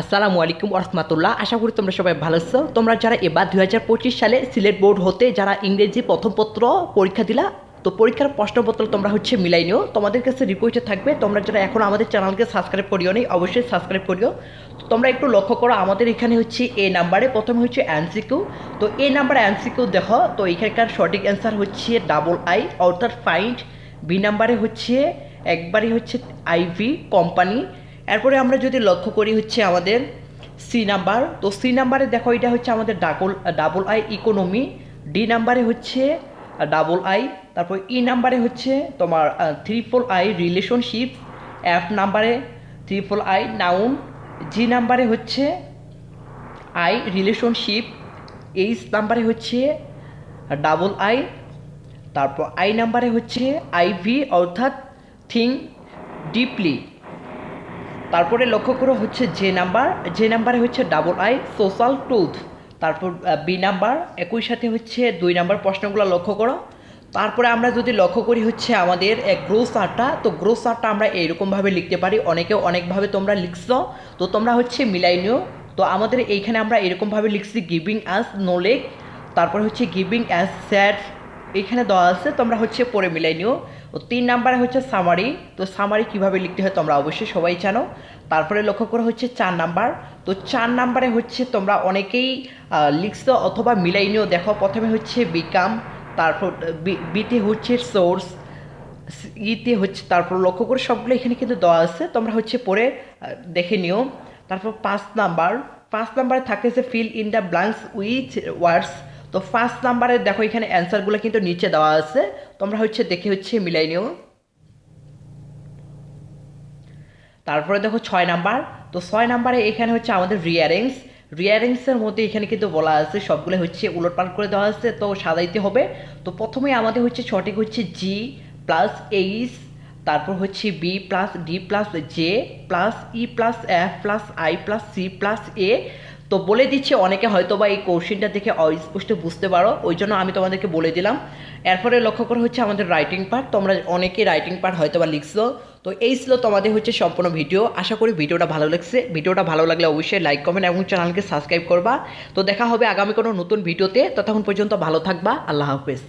আসসালামু আলাইকুম রহমতুল্লাহ আশা করি তোমরা সবাই ভালো আছো। তোমরা যারা এবার দুই হাজার পঁচিশ সালে সিলেট বোর্ড হতে যারা ইংরেজি প্রথম পত্র পরীক্ষা দিলা, তো পরীক্ষার প্রশ্নপত্র তোমরা হচ্ছে মিলাই নিও। তোমাদের কাছে রিকোয়েস্টে থাকবে, তোমরা যারা এখন আমাদের চ্যানেলকে সাবস্ক্রাইব করিও নি, অবশ্যই সাবস্ক্রাইব করিও। তোমরা একটু লক্ষ্য করো, আমাদের এখানে হচ্ছে এ নাম্বারে প্রথমে হচ্ছে অ্যানসিকিউ তো এ নাম্বারে অ্যানসিকিউ দেখো, তো এখানকার সঠিক অ্যান্সার হচ্ছে ডাবল আই অর্থাৎ ফাইন্ড বি নাম্বারে হচ্ছে, একবারই হচ্ছে আইভি কোম্পানি এরপরে আমরা যদি লক্ষ্য করি হচ্ছে আমাদের সি নাম্বার তো সি নাম্বারে দেখো এটা হচ্ছে আমাদের double double I economy D নাম্বারে হচ্ছে ডাবল আই তারপর ই নাম্বারে হচ্ছে তোমার ট্রিপল আই রিলেশনশিপ এফ নাম্বারে ট্রিপল আই নাউন জি নাম্বারে হচ্ছে আই রিলেশনশিপ এইচ নাম্বারে হচ্ছে ডাবল আই তারপর আই নাম্বারে হচ্ছে আইভি অর্থাৎ থিং ডিপলি তারপরে লক্ষ্য করো হচ্ছে যে নাম্বার যে নাম্বারে হচ্ছে ডাবল আই সোশ্যাল ট্রুথ তারপর বি নাম্বার একই সাথে হচ্ছে দুই নাম্বার প্রশ্নগুলো লক্ষ্য করো। তারপরে আমরা যদি লক্ষ্য করি হচ্ছে আমাদের গ্রোস আর্টটা তো গ্রোস আর্টটা আমরা এইরকমভাবে লিখতে পারি। অনেকে অনেকভাবে তোমরা লিখছো, তো তোমরা হচ্ছে মিলাই নিও। তো আমাদের এইখানে আমরা এরকমভাবে লিখছি গিভিং অ্যাজ নোলেজ তারপরে হচ্ছে গিভিং অ্যাজ স্যাড এখানে দেওয়া আছে, তোমরা হচ্ছে পরে মিলাই নিও। ও তিন নাম্বারে হচ্ছে সামারি তো সামারি কীভাবে লিখতে হয় তোমরা অবশ্যই সবাই জানো। তারপরে লক্ষ্য করে হচ্ছে চার নাম্বার। তো চার নাম্বারে হচ্ছে তোমরা অনেকেই লিখছো অথবা মিলাই নিও। দেখো প্রথমে হচ্ছে বিকাম তারপর বিতে হচ্ছে সোর্স ইতে হচ্ছে, তারপর লক্ষ্য করে সবগুলো এখানে কিন্তু দেওয়া আছে। তোমরা হচ্ছে পরে দেখে নিও। তারপর পাঁচ নাম্বার। পাঁচ নাম্বারে থাকে যে fill in the blanks with words তো ফার্স্ট নাম্বারে দেখো এখানে অ্যান্সারগুলো কিন্তু নিচে দেওয়া আছে। তোমরা হচ্ছে দেখে হচ্ছে মিলাই নিও। তারপরে দেখো ছয় নাম্বার। তো ছয় নাম্বারে এখানে হচ্ছে আমাদের রিয়ারেন্স রিয়ারেন্সের মধ্যে এখানে কিন্তু বলা আছে সবগুলো হচ্ছে উলটপালট করে দেওয়া আছে, তো সাজাইতে হবে। তো প্রথমে আমাদের হচ্ছে সঠিক হচ্ছে জি প্লাস এইচ তারপর হচ্ছে B plus D plus J plus E plus F plus I plus C plus A তো বলে দিচ্ছে, অনেকে হয়তো বা এই কোশ্চেনটা দেখে অস্পষ্ট বুঝতে পারো, ওই জন্য আমি তোমাদেরকে বলে দিলাম। এরপরে লক্ষ্য করা হচ্ছে আমাদের রাইটিং পার্ট তোমরা অনেকে রাইটিং পার্ট হয়তো বা লিখছো। তো এই ছিল তোমাদের হচ্ছে সম্পূর্ণ ভিডিও আশা করি ভিডিওটা ভালো লাগছে। ভিডিওটা ভালো লাগলে অবশ্যই লাইক কমেন্ট এবং চ্যানেলকে সাবস্ক্রাইব করবা। তো দেখা হবে আগামী কোনো নতুন ভিডিওতে ততক্ষণ পর্যন্ত ভালো থাকবা, আল্লাহ হাফেজ।